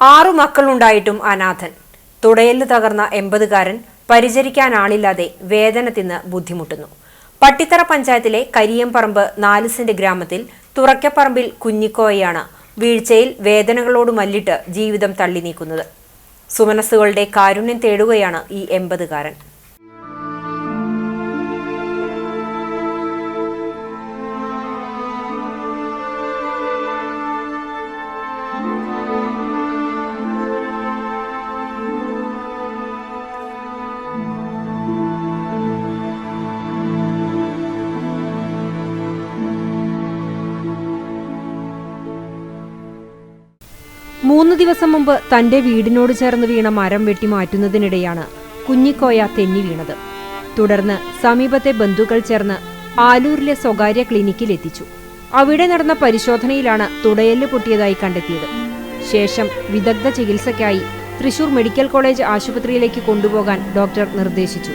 ആറു മക്കളുണ്ടായിട്ടും അനാഥൻ. തുടയൽ തകർന്ന എൺപതുകാരൻ പരിചരിക്കാൻ ആളില്ലാതെ വേദന തിന്ന് ബുദ്ധിമുട്ടുന്നു. പട്ടിത്തറ പഞ്ചായത്തിലെ കരിയംപറമ്പ് നാല് സെന്റ് ഗ്രാമത്തിൽ തുറക്കപ്പറമ്പിൽ കുഞ്ഞിക്കോയാണ് വീഴ്ചയിൽ വേദനകളോട് മല്ലിട്ട് ജീവിതം തള്ളി നീക്കുന്നത് സുമനസ്സുകളുടെ കാരുണ്യം തേടുകയാണ് ഈ എൺപതുകാരൻ. മൂന്ന് ദിവസം മുമ്പ് തന്റെ വീടിനോട് ചേർന്ന് വീണ മരം വെട്ടി മാറ്റുന്നതിനിടെയാണ് കുഞ്ഞിക്കോയ തെന്നി വീണത്. തുടർന്ന് സമീപത്തെ ബന്ധുക്കൾ ചേർന്ന് ആലൂരിലെ സ്വകാര്യ ക്ലിനിക്കിൽ എത്തിച്ചു. അവിടെ നടന്ന പരിശോധനയിലാണ് തുടയൽ പൊട്ടിയതായി കണ്ടെത്തിയത്. ശേഷം വിദഗ്ധ ചികിത്സയ്ക്കായി തൃശൂർ മെഡിക്കൽ കോളേജ് ആശുപത്രിയിലേക്ക് കൊണ്ടുപോകാൻ ഡോക്ടർ നിർദ്ദേശിച്ചു.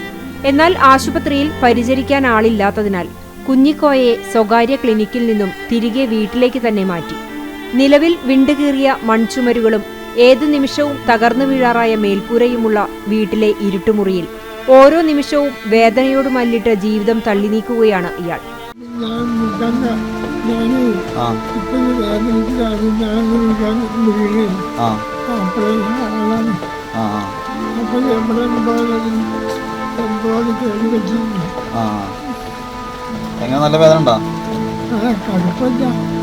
എന്നാൽ ആശുപത്രിയിൽ പരിചരിക്കാൻ ആളില്ലാത്തതിനാൽ കുഞ്ഞിക്കോയയെ സ്വകാര്യ ക്ലിനിക്കിൽ നിന്നും തിരികെ വീട്ടിലേക്ക് തന്നെ മാറ്റി. നിലവിൽ വിണ്ടുകീറിയ മൺചുമരുകളും ഏതു നിമിഷവും തകർന്നു വീഴാറായ മേൽക്കൂരയുമുള്ള വീട്ടിലെ ഇരുട്ടുമുറിയിൽ ഓരോ നിമിഷവും വേദനയോട് മല്ലിട്ട് ജീവിതം തള്ളി നീക്കുകയാണ് ഇയാൾ എങ്ങനെ? നല്ല വേദന ഉണ്ടോ? ആ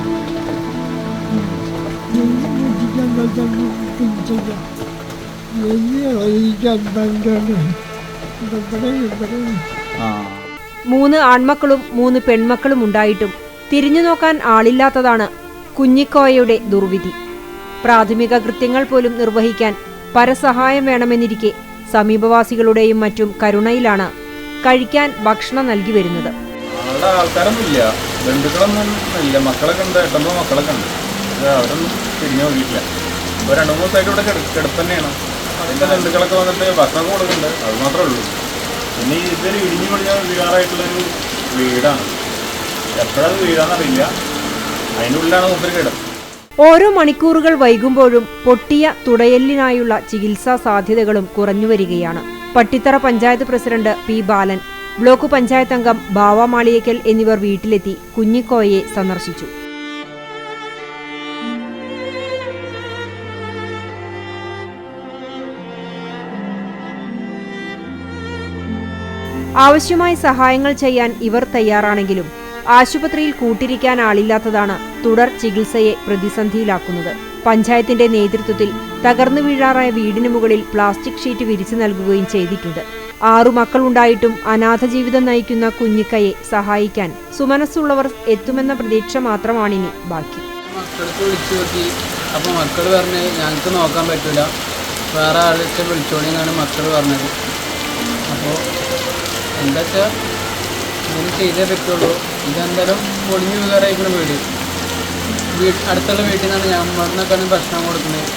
മൂന്ന് ആൺമക്കളും മൂന്ന് പെൺമക്കളും ഉണ്ടായിട്ടും തിരിഞ്ഞു നോക്കാൻ ആളില്ലാത്തതാണ് കുഞ്ഞിക്കോയയുടെ ദുർവിധി. പ്രാഥമിക കൃത്യങ്ങൾ പോലും നിർവഹിക്കാൻ പരസഹായം വേണമെന്നിരിക്കെ സമീപവാസികളുടെയും മറ്റും കരുണയിലാണ് കഴിക്കാൻ ഭക്ഷണം നൽകി വരുന്നത്. അവിടെ ആൾക്കാരൊന്നും ഇല്ല ബന്ധുക്കളൊന്നും ഇല്ല. മക്കളൊക്കെ ഉണ്ട് മക്കളൊക്കെ ഉണ്ട് അവരൊന്നും തിരിഞ്ഞു നോക്കിയിട്ടില്ല. ഇപ്പോൾ രണ്ട് മൂന്ന് ദിവസമായിട്ട് ഇവിടെ കിട കിടപ്പ് തന്നെയാണ് അതിന്റെ ബന്ധുക്കളൊക്കെ വന്നിട്ട് ഭക്ഷണം കൊടുക്കുന്നുണ്ട് അത് മാത്രമേ ഉള്ളൂ. പിന്നെ ഇതൊരു ഇടിഞ്ഞു പൊളിഞ്ഞ വീഴാറായിട്ടുള്ളൊരു വീടാണ്. എപ്പോഴത് വീഴാന്നറിയില്ല അതിന്റെ ഉള്ളിലാണ് മൂപ്പര് കിടപ്പ് ഓരോ മണിക്കൂറുകൾ വൈകുമ്പോഴും പൊട്ടിയ തുടയലിനായുള്ള ചികിത്സാ സാധ്യതകളും കുറഞ്ഞുവരികയാണ് Pattithara panchayat president P Balan block panchayat അംഗം ബാവ എന്നിവർ വീട്ടിലെത്തി കുഞ്ഞിക്കോയെ സന്ദർശിച്ചു. ആവശ്യമായ സഹായങ്ങൾ ചെയ്യാൻ ഇവർ തയ്യാറാണെങ്കിലും ആശുപത്രിയിൽ കൂട്ടിരിക്കാൻ ആളില്ലാത്തതാണ് തുടർ ചികിത്സയെ പ്രതിസന്ധിയിലാക്കുന്നത്. പഞ്ചായത്തിന്റെ നേതൃത്വത്തിൽ തകർന്നു വീഴാറായ വീടിന് മുകളിൽ പ്ലാസ്റ്റിക് ഷീറ്റ് വിരിച്ചു നൽകുകയും ചെയ്തിട്ടുണ്ട്. ആറു മക്കളുണ്ടായിട്ടും അനാഥ ജീവിതം നയിക്കുന്ന കുഞ്ഞിക്കയെ സഹായിക്കാൻ സുമനസ്സുള്ളവർ എത്തുമെന്ന പ്രതീക്ഷ മാത്രമാണിനി ബാക്കി. മക്കൾ പറഞ്ഞ് ഞങ്ങൾക്ക് നോക്കാൻ പറ്റില്ല വേറെ ആളൊക്കെ വിളിച്ചോളിന്നാണ് മക്കൾ പറഞ്ഞത്. എന്താ വെച്ചാൽ ഇങ്ങനെ ചെയ്തേ പറ്റുള്ളൂ. ഇതെന്തായാലും പൊളിഞ്ഞു വീറായിരിക്കണം വീട്. വീട് അടുത്തുള്ള വീട്ടിൽ നിന്നാണ് ഞമ്മളിനൊക്കെയാണ് ഭക്ഷണം കൊടുക്കുന്നത്.